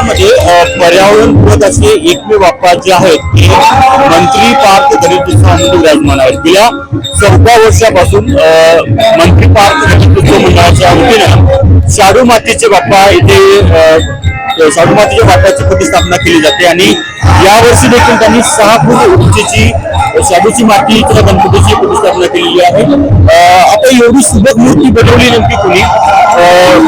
पर्यावरणपूरक असे एकमेव बाप्पा जे आहेत ते मंत्री पार्क गणेशोत्सवामध्ये विराजमान आहेत गेल्या चौदा वर्षापासून मंत्री पार्क गणेशोत्सव मंडळाच्या वतीनं शाडू मातीचे बाप्पा इथे साधुमातीच्या शाडू प्रतिस्थापना केली जाते आणि यावर्षी देखील त्यांनी सहा फूट उंचीची शाडूची माती किंवा गणपतीची प्रतिस्थापना केलेली आहे. आता एवढी सुबक मूर्ती बनवली नेमकी कोणी?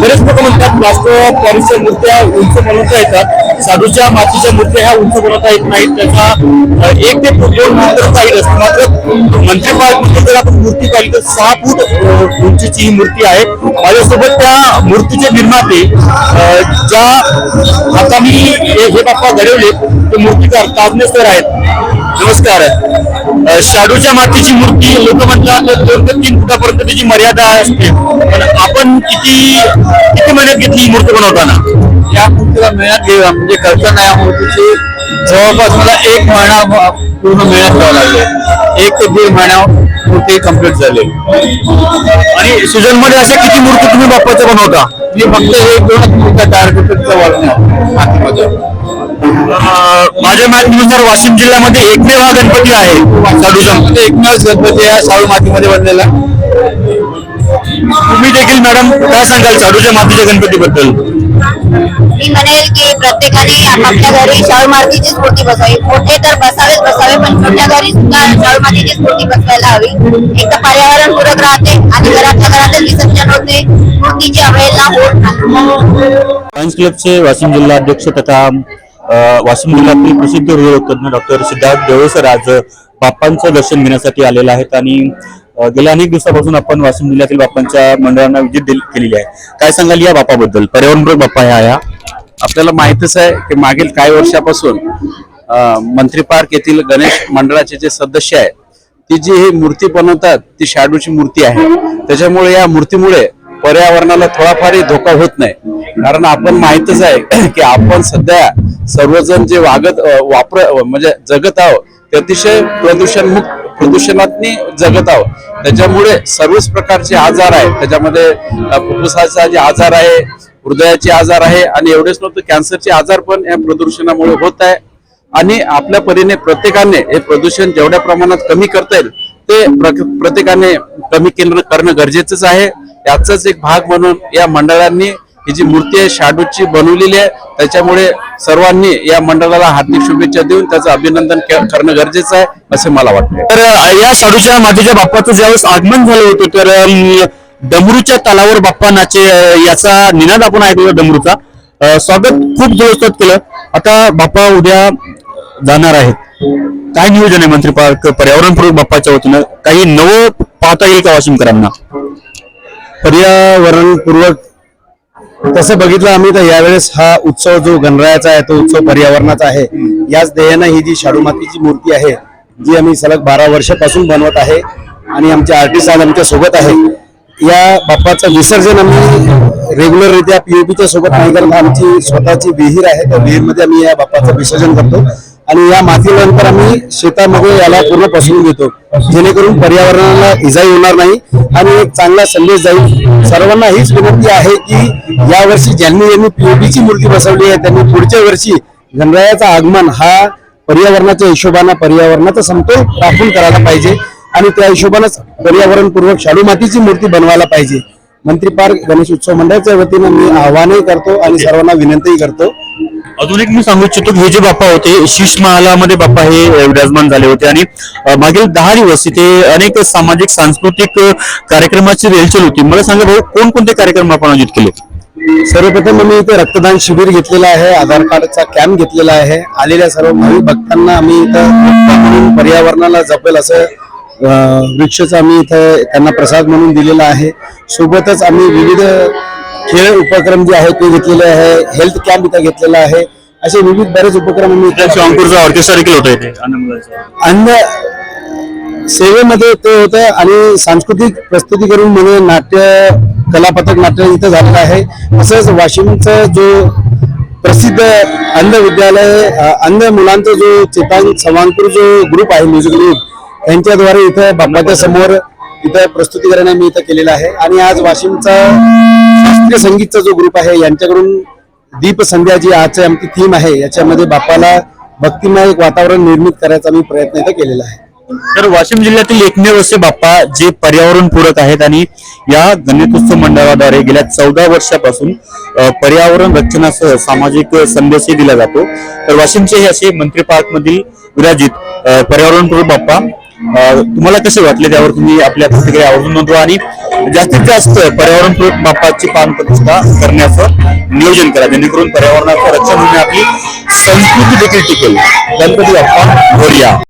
बरेच लोक म्हणतात प्लास्टर पॉलिशच्या मूर्त्या उंच बनवता येतात. साधूच्या मातीच्या मूर्त्या ह्या उंच बनवता येत नाहीत. त्याचा एक ते दोन मीटर साईड असते. मात्र मंत्री पार्कमध्ये जर आपण मूर्ती पाहिली तर सहा फूट उंचीची ही मूर्ती आहे. माझ्यासोबत त्या मूर्तीचे निर्माते ज्या आता हे हे बाप्पा घडवले ते मूर्तीकार ताजने सर आहेत. नमस्कार. शाडूच्या मातीची मूर्ती लोक म्हणतात दोन ते तीन फुटापर्यंत त्याची मर्यादा असते. पण आपण किती किती महिन्यात घेतली ही मूर्ती बनवताना? या मूर्तीला मेहनत घेऊया म्हणजे करताना या मूर्तीची जवळपास मला एक महिना पूर्ण मेहनत करावं लागले एक ते दीड महिना मूर्ती कंप्लीट झाली. आणि मध्ये अशा किती मूर्ती तुम्ही बाप्पाच्या बनवता? मी फक्त एक दोनच माझ्या माहितीनुसार वाशिम जिल्ह्यामध्ये एकमेव हा गणपती आहे. शाडूचा मध्ये एकमेवच गणपती आहे शाळू मातीमध्ये बनलेला. तुम्ही देखील मॅडम काय सांगाल शाडूच्या मातीच्या गणपतीबद्दल? मी म्हणेल की प्रत्येकाने आपापल्या घरी शाळू मातीचीच मूर्ती बसावी. मोठे तर बसावेच बसावे पण छोट्या घरी सुद्धा शाळू मातीचीच मूर्ती बसवायला हवी. एक तर पर्यावरण पूरक राहते आणि घरातल्या घरातच विसर्जन होते. मूर्तीची अवहेलना होत लायन्स क्लबचे वाशिम जिल्हा अध्यक्ष तथा वाशिम जिल्ह्यातील प्रसिद्ध हृदयतज्ञ डॉक्टर सिद्धार्थ देवळसर आज बाप्पांचं दर्शन घेण्यासाठी आलेले आहेत आणि गेल्या अनेक दिवसापासून आपण वाशिम जिल्ह्यातील बाप्पांच्या मंडळांना विजिट केलेली आहे. काय सांगाल या बाप्पाबद्दल? पर्यावरणपूरक बाप्पा ह्या या आपल्याला माहितच आहे की मागील काही वर्षापासून मंत्री पार्क येथील गणेश मंडळाचे जे सदस्य आहे ती जी ही मूर्ती बनवतात ती शाडूची मूर्ती आहे. त्याच्यामुळे या मूर्तीमुळे पर्यावरणाला थोडाफारही धोका होत नाही. कारण आपण माहितच आहे की आपण सध्या सर्वजण जे वागत वापर म्हणजे जगत आहोत ते अतिशय प्रदूषण मुक्त प्रदूषणातनी जगत आहोत. त्याच्यामुळे सर्वच प्रकारचे आजार आहेत. त्याच्यामध्ये अं, फुफ्फुसाचा जे आजार आहे हृदयाचे आजार आहे आणि एवढेच नव्हतं कॅन्सरचे आजार पण या प्रदूषणामुळे होत आहे. आणि आपल्या परीने प्रत्येकाने हे प्रदूषण जेवढ्या प्रमाणात कमी करता येईल ते प्र- प्रत्येकाने कमी केलं करणं गरजेचंच आहे. याचाच एक भाग म्हणून या मंडळांनी ही जी मूर्ती आहे शाडूची बनवलेली आहे त्याच्यामुळे सर्वांनी या मंडळाला हार्दिक शुभेच्छा देऊन त्याचं अभिनंदन के- करणं गरजेचं आहे असे मला वाटतं तर या शाडूच्या मातीच्या बाप्पाचं ज्यावेळेस आगमन झालं होतं तर डमरूच्या तालावर बाप्पा नाचे याचा निनाद आपण ऐकला डमरूचा. स्वागत खूप जवळसात केलं. आता बाप्पा उद्या जाणार आहेत. काय नियोजन आहे मंत्री पार्क पर्यावरणपूर्वक बाप्पाच्या वतीनं? काही नवं पाहता येईल का वाशिमकरांना? पर्यावरणपूर्वक तसं बघितलं आम्ही तर यावेळेस हा उत्सव जो गणरायाचा आहे तो उत्सव पर्यावरणाचा आहे याच ध्येयानं ही जी शाडू मातीची मूर्ती आहे जी आम्ही सलग बारा वर्षापासून बनवत आहे आणि आमचे आर्टिस्ट आज आमच्यासोबत आहे या बाप्पाचं विसर्जन आम्ही रेग्युलररित्या पीओपीच्या सोबत नाही करत आमची स्वतःची विहीर आहे त्या विहीरमध्ये आम्ही या बाप्पाचं विसर्जन करतो. आणि या मातीनंतर आम्ही शेतामध्ये याला पूर्ण पसरून घेतो. जेणेकरून पर्यावरणाला इजाही होणार नाही. आणि एक चांगला संदेश जाईल. सर्वांना हीच विनंती आहे की यावर्षी ज्यांनी ज्यांनी पीओपीची मूर्ती बसवली आहे त्यांनी पुढच्या वर्षी गणरायाचं आगमन हा पर्यावरणाच्या हिशोबानं पर्यावरणाचा समतोल राखून करायला पाहिजे. आणि त्या हिशोबानंच पर्यावरणपूर्वक शाडू मातीची मूर्ती बनवायला पाहिजे. मंत्री पार्क गणेश उत्सव मंडळाच्या वतीनं मी आव्हानही करतो आणि सर्वांना विनंतीही करतो. अजून एक मी सांगू इच्छितो हे जे बाप्पा होते शीश महालामध्ये बाप्पा हे विराजमान झाले होते आणि मागील दहा दिवस इथे अनेक सामाजिक सांस्कृतिक कार्यक्रमाची रेलचेल होती. मला सांगा भाऊ कोणकोणते कार्यक्रम आपण आयोजित केले? सर्वप्रथम आम्ही इथे रक्तदान शिबिर घेतलेलं आहे आधार कार्डचा कॅम्प घेतलेला आहे. आलेल्या सर्व भाविक भक्तांना आम्ही इथं म्हणून पर्यावरणाला जपेल असं वृक्षच आम्ही इथं त्यांना प्रसाद म्हणून दिलेला आहे. सोबतच आम्ही विविध खेळ उपक्रम जे आहेत ते घेतलेले आहे हेल्थ कॅम्प इथं घेतलेला आहे असे विविध बरेच उपक्रम आम्ही इथं शिवांपूरचा ऑर्केस्ट्रा देखील होता इथे आनंदमुलाचा. अन्य सेवेमध्ये ते होतं आणि सांस्कृतिक प्रस्तुतीकरण म्हणजे नाट्य कलापथक नाट्य इथं झालेलं आहे तसंच वाशिमचं जो प्रसिद्ध अंध विद्यालय अ, अंध मुलांचा जो चेतान सवांपूर जो ग्रुप आहे म्युझिक ग्रुप त्यांच्याद्वारे इथं बाप्पाच्या समोर इथं प्रस्तुतीकरण मी इथं केलेलं आहे. आणि आज वाशिमचा शास्त्रीय संगीतचा जो ग्रुप आहे यांच्याकडून दीप संध्या जी आजची आमची थीम आहे. याच्यामध्ये बाप्पाला भक्तिमय एक वातावरण निर्मित करायचा मी प्रयत्न इथं केलेला आहे. तर वाशिम जिल्ह्यातील एकमेव असे बाप्पा जे पर्यावरण पूरक आहेत आणि या गणेशोत्सव मंडळाद्वारे गेल्या चौदा वर्षापासून पर्यावरण रक्षणासह सामाजिक संदेशही दिला जातो. तर वाशिमचे हे असे मंत्री पार्क मधील विराजित अ, पर्यावरण पूरक बाप्पा तुम्हाला कसे वाटले त्यावर तुम्ही आपल्या प्रतिक्रिया आवर्जून नोंदवा आणि जास्तीत जास्त पर्यावरण पूरक बाप्पाची पान प्रतिष्ठा करण्याचं नियोजन करा. जेणेकरून पर्यावरणाचं रक्षण होणे आपली संस्कृती देखील टिकेल. गणपती बाप्पा मोरया